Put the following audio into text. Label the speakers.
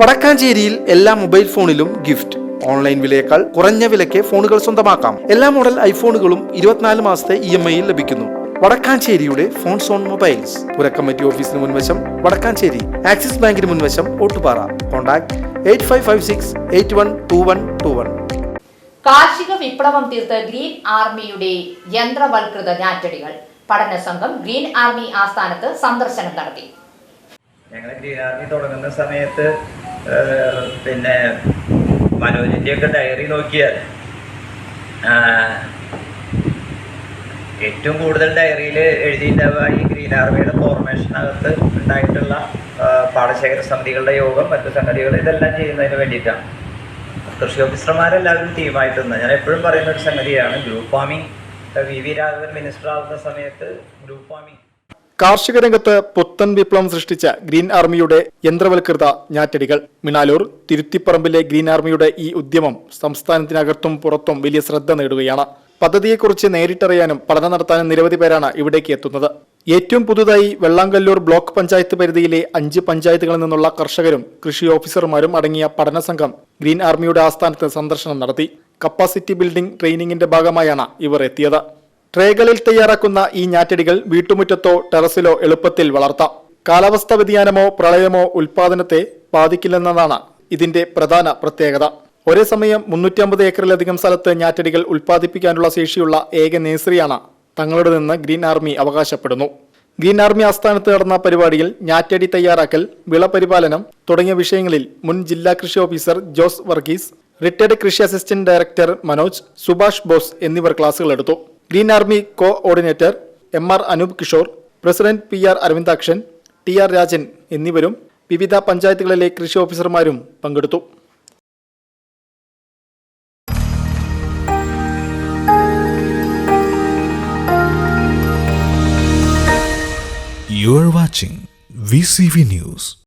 Speaker 1: വടക്കാഞ്ചേരിയിൽ എല്ലാ മൊബൈൽ ഫോണിലും gift. Online വിലയേക്കാൾ കുറഞ്ഞ വിലയ്ക്ക് ഫോണുകൾ സ്വന്തമാക്കാം. എല്ലാ മോഡൽ ഐഫോണുകളും ഇരുപത്തിനാല് മാസത്തെ ഇ എം ഐയിൽ ലഭിക്കുന്നു. വടക്കാഞ്ചേരിയുടെ ഫോൺ സോൺ മൊബൈൽസ്. പുരക്കമ്മറ്റി ഓഫീസിന് മുൻവശം വടക്കാഞ്ചേരി. ആക്സിസ് ബാങ്കിന് മുൻവശം Ottupara. Contact eight five five six eight one two one two one.
Speaker 2: കാർഷിക വിപ്ലവം തീർത്ത് ഗ്രീൻ ആർമിയുടെ യന്ത്രവൽകൃത ഞാറ്റടികൾ. പഠന സംഘം ഗ്രീൻ ആർമി ആസ്ഥാനത്ത് സന്ദർശനം നടത്തി.
Speaker 3: ഞങ്ങൾ ഗ്രീൻ ആർമി തുടങ്ങുന്ന സമയത്ത് പിന്നെ മനോജിന്റെയൊക്കെ ഡയറി നോക്കിയാൽ ഏറ്റവും കൂടുതൽ ഡയറിയിൽ എഴുതിയിട്ടുണ്ടാവുക ഈ ഗ്രീൻ ആർമിയുടെ ഫോർമേഷനകത്ത് ഉണ്ടായിട്ടുള്ള പാടശേഖര സമിതികളുടെ യോഗം മറ്റു സംഗതികൾ ഇതെല്ലാം ചെയ്യുന്നതിന് വേണ്ടിയിട്ടാണ്. കൃഷി ഓഫീസർമാരെല്ലാവരും ടീമായിട്ട് നിന്ന് ഞാൻ എപ്പോഴും പറയുന്ന ഒരു സംഗതിയാണ് group farming V V Raghavan minister ആവുന്ന സമയത്ത് ഗ്രൂപ്പ് ഫാമിംഗ്
Speaker 4: കാർഷിക രംഗത്ത് പുത്തൻ വിപ്ലവം സൃഷ്ടിച്ച ഗ്രീൻ ആർമിയുടെ യന്ത്രവൽകൃത ഞാറ്റടികൾ. മിനാലൂർ തിരുത്തിപ്പറമ്പിലെ ഗ്രീൻ ആർമിയുടെ ഈ ഉദ്യമം സംസ്ഥാനത്തിനകത്തും പുറത്തും വലിയ ശ്രദ്ധ നേടുകയാണ്. പദ്ധതിയെക്കുറിച്ച് നേരിട്ടറിയാനും പഠനം നടത്താനും നിരവധി പേരാണ് ഇവിടേക്ക് എത്തുന്നത്. ഏറ്റവും പുതുതായി വെള്ളാങ്കല്ലൂർ ബ്ലോക്ക് പഞ്ചായത്ത് പരിധിയിലെ അഞ്ച് പഞ്ചായത്തുകളിൽ നിന്നുള്ള കർഷകരും കൃഷി ഓഫീസർമാരും അടങ്ങിയ പഠന സംഘം ഗ്രീൻ ആർമിയുടെ ആസ്ഥാനത്ത് സന്ദർശനം നടത്തി. കപ്പാസിറ്റി ബിൽഡിംഗ് ട്രെയിനിങ്ങിന്റെ ഭാഗമായാണ് ഇവർ എത്തിയത്. ട്രേകളിൽ തയ്യാറാക്കുന്ന ഈ ഞാറ്റടികൾ വീട്ടുമുറ്റത്തോ ടെറസിലോ എളുപ്പത്തിൽ വളർത്താം. കാലാവസ്ഥാ വ്യതിയാനമോ പ്രളയമോ ഉൽപാദനത്തെ ബാധിക്കില്ലെന്നതാണ് ഇതിന്റെ പ്രധാന പ്രത്യേകത. ഒരേ സമയം മുന്നൂറ്റി അമ്പത് ഏക്കറിലധികം സ്ഥലത്ത് ഞാറ്റടികൾ ഉൽപ്പാദിപ്പിക്കാനുള്ള ശേഷിയുള്ള ഏക നേഴ്സറിയാണ് തങ്ങളുടെ നിന്ന് ഗ്രീൻ ആർമി അവകാശപ്പെടുന്നു. ഗ്രീൻ ആർമി ആസ്ഥാനത്ത് നടന്ന പരിപാടിയിൽ ഞാറ്റടി തയ്യാറാക്കൽ വിളപരിപാലനം തുടങ്ങിയ വിഷയങ്ങളിൽ മുൻ ജില്ലാ കൃഷി ഓഫീസർ ജോസ് വർഗീസ് റിട്ടയർഡ് കൃഷി അസിസ്റ്റന്റ് ഡയറക്ടർ മനോജ് സുഭാഷ് ബോസ് എന്നിവർ ക്ലാസുകൾ എടുത്തു. Green Army coordinator M R Anoop Kishore president P R Aravindakshan T R Rajan എന്നിവരും വിവിധ പഞ്ചായത്തുകളിലെ കൃഷി ഓഫീസർമാരും പങ്കെടുത്തു
Speaker 5: You are watching VCV News.